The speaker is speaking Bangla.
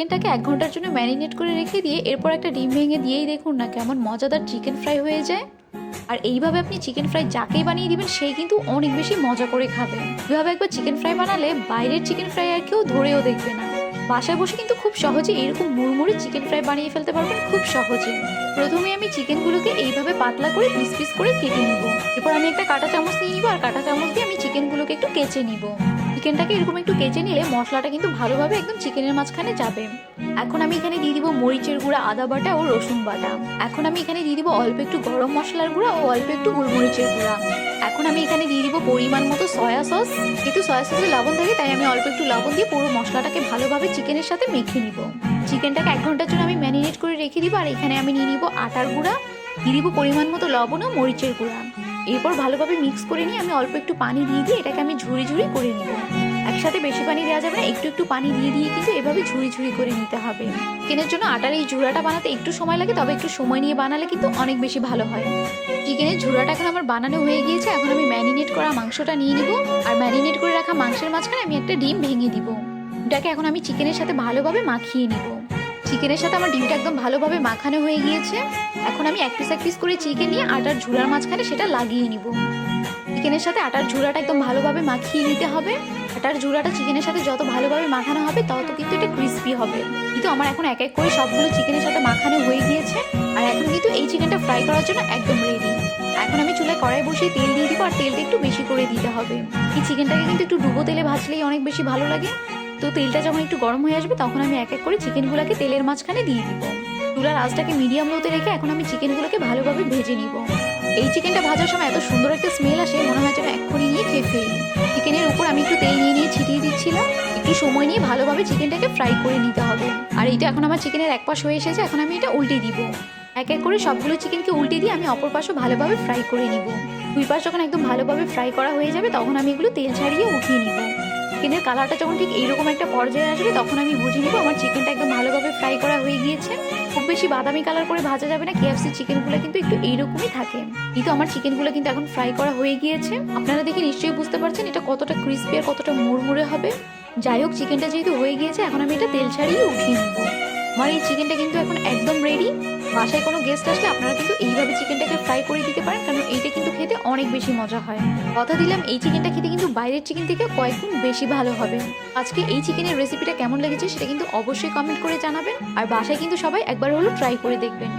চিকেনটাকে এক ঘণ্টার জন্য ম্যারিনেট করে রেখে দিয়ে এরপর একটা ডিম ভেঙে দিয়েই দেখুন না কেমন মজাদার চিকেন ফ্রাই হয়ে যায়। আর এইভাবে আপনি চিকেন ফ্রাই যাকেই বানিয়ে দিবেন, সেই কিন্তু অনেক বেশি মজা করে খাবে এভাবে একবার চিকেন ফ্রাই বানালে বাইরের চিকেন ফ্রাই আর কেউ ধরেও দেখবে না। বাসায় বসে কিন্তু খুব সহজে এরকম মুড়মুড়ে চিকেন ফ্রাই বানিয়ে ফেলতে পারবেন খুব সহজে। প্রথমে আমি চিকেনগুলোকে এইভাবে পাতলা করে পিস পিস করে কেটে নিব। এরপর আমি একটা কাঁটা চামচ নিয়ে নিব আর কাঁটা চামচ দিয়ে আমি চিকেনগুলোকে একটু কেচে নিব। চিকেনটাকে এরকম একটু কেচে নিলে মশলাটা কিন্তু ভালোভাবে একদম চিকেনের মাঝখানে যাবে। এখন আমি এখানে দিয়ে দিব মরিচের গুঁড়া, আদা বাটা ও রসুন বাটা। এখন আমি এখানে দিয়ে দিব অল্প একটু গরম মশলার গুঁড়া ও অল্প একটু গোলমরিচের গুঁড়া। এখন আমি এখানে দিয়ে দিব পরিমাণ মতো সয়া সস। কিন্তু সয়া সসে লবণ থাকে, তাই আমি অল্প একটু লবণ দিয়ে পুরো মশলাটাকে ভালোভাবে চিকেনের সাথে মেখে নিব। চিকেনটাকে এক ঘণ্টার জন্য আমি ম্যারিনেট করে রেখে দিব, আর এখানে আমি নিয়ে নিব আটার গুঁড়া। দিয়ে দিব পরিমাণ মতো লবণ ও মরিচের গুঁড়া। এরপর ভালোভাবে মিক্স করে নিয়ে আমি অল্প একটু পানি দিয়ে দিয়ে এটাকে আমি ঝুড়ি ঝুড়ি করে নিব। একসাথে বেশি পানি দেওয়া যাবে না, একটু একটু পানি দিয়ে দিয়ে কিন্তু এভাবে ঝুড়ি ঝুড়ি করে নিতে হবে। চিকেনের জন্য আটার এই ঝুড়াটা বানাতে একটু সময় লাগে, তবে একটু সময় নিয়ে বানালে কিন্তু অনেক বেশি ভালো হয়। চিকেনের ঝুড়াটা এখন আমার বানানো হয়ে গিয়েছে, এখন আমি ম্যারিনেট করা মাংসটা নিয়ে নিব। আর ম্যারিনেট করে রাখা মাংসের মাঝখানে আমি একটা ডিম ভেঙে দিব। ডিমটাকে এখন আমি চিকেনের সাথে ভালোভাবে মাখিয়ে নিব। চিকেনের সাথে আমার ডিমটা একদম ভালোভাবে মাখানো হয়ে গিয়েছে। এখন আমি এক পিস এক পিস করে চিকেন নিয়ে আটার ঝুড়ার মাঝখানে সেটা লাগিয়ে নিব। চিকেনের সাথে আটার ঝুড়াটা একদম ভালোভাবে মাখিয়ে নিতে হবে। আটার ঝুড়াটা চিকেনের সাথে যত ভালোভাবে মাখানো হবে, তত কিন্তু এটা ক্রিস্পি হবে। কিন্তু আমার এখন এক এক করে সবগুলো চিকেনের সাথে মাখানো হয়ে গিয়েছে। আর এখন কিন্তু এই চিকেনটা ফ্রাই করার জন্য একদম রেডি এখন আমি চুলায় কড়াই বসিয়ে তেল দিয়ে দিব আর তেলটা একটু বেশি করে দিতে হবে। এই চিকেনটাকে কিন্তু একটু ডুবো তেলে ভাজলেই অনেক বেশি ভালো লাগে। তো তেলটা যখন একটু গরম হয়ে আসবে, তখন আমি এক এক করে চিকেনগুলোকে তেলের মাঝখানে দিয়ে দিব। চুলার আঁচটাকে মিডিয়াম লোতে রেখে এখন আমি চিকেনগুলোকে ভালোভাবে ভেজে নিব। এই চিকেনটা ভাজার সময় এত সুন্দর একটা স্মেল আসে, মনে হয় যেন এক্ষুনি নিয়ে খেয়ে ফেলি। চিকেনের উপর আমি একটু তেল নিয়ে নিয়ে ছিটিয়ে দিচ্ছিলাম। একটু সময় নিয়ে ভালোভাবে চিকেনটাকে ফ্রাই করে নিতে হবে। আর এটা এখন আমার চিকেনের এক পাশ হয়ে এসেছে, এখন আমি এটা উল্টে দিব। এক এক করে সবগুলো চিকেনকে উল্টে দিয়ে আমি অপর পাশও ভালোভাবে ফ্রাই করে নিব। দুই পাশ যখন একদম ভালোভাবে ফ্রাই করা হয়ে যাবে, তখন আমি এগুলো তেল ছাড়িয়ে উঠিয়ে নিব। চিকেনের কালারটা যখন ঠিক এইরকম একটা পর্যায়ে আসবে, তখন আমি বুঝে নিব। আমার চিকেনটা একদম ভালোভাবে ফ্রাই করা হয়ে গিয়েছে। খুব বেশি বাদামি কালার করে ভাজা যাবে না। কেএফসি চিকেনগুলো কিন্তু একটু এইরকমই থাকে। কিন্তু আমার চিকেনগুলো কিন্তু এখন ফ্রাই করা হয়ে গিয়েছে। আপনারা দেখে নিশ্চয়ই বুঝতে পারছেন এটা কতটা ক্রিস্পি আর কতটা মুড়মুড়ে হবে। যাই হোক, চিকেনটা যেহেতু হয়ে গিয়েছে, এখন আমি এটা তেল ছাড়িয়ে উঠিয়ে নিব। আমার এই চিকেনটা কিন্তু এখন একদম রেডি বাসায় কোনো গেস্ট আসলে আপনারা কিন্তু এইভাবে চিকেনটাকে ফ্রাই করে দিতে পারেন, কারণ এইটা কিন্তু খেতে অনেক বেশি মজা হয়। কথা দিলাম, এই চিকেনটা খেতে কিন্তু বাইরের চিকেন থেকে কয়েক গুণ বেশি ভালো হবে। আজকে এই চিকেনের রেসিপিটা কেমন লেগেছে সেটা কিন্তু অবশ্যই কমেন্ট করে জানাবেন। আর বাসায় কিন্তু সবাই একবার হলো ট্রাই করে দেখবেন।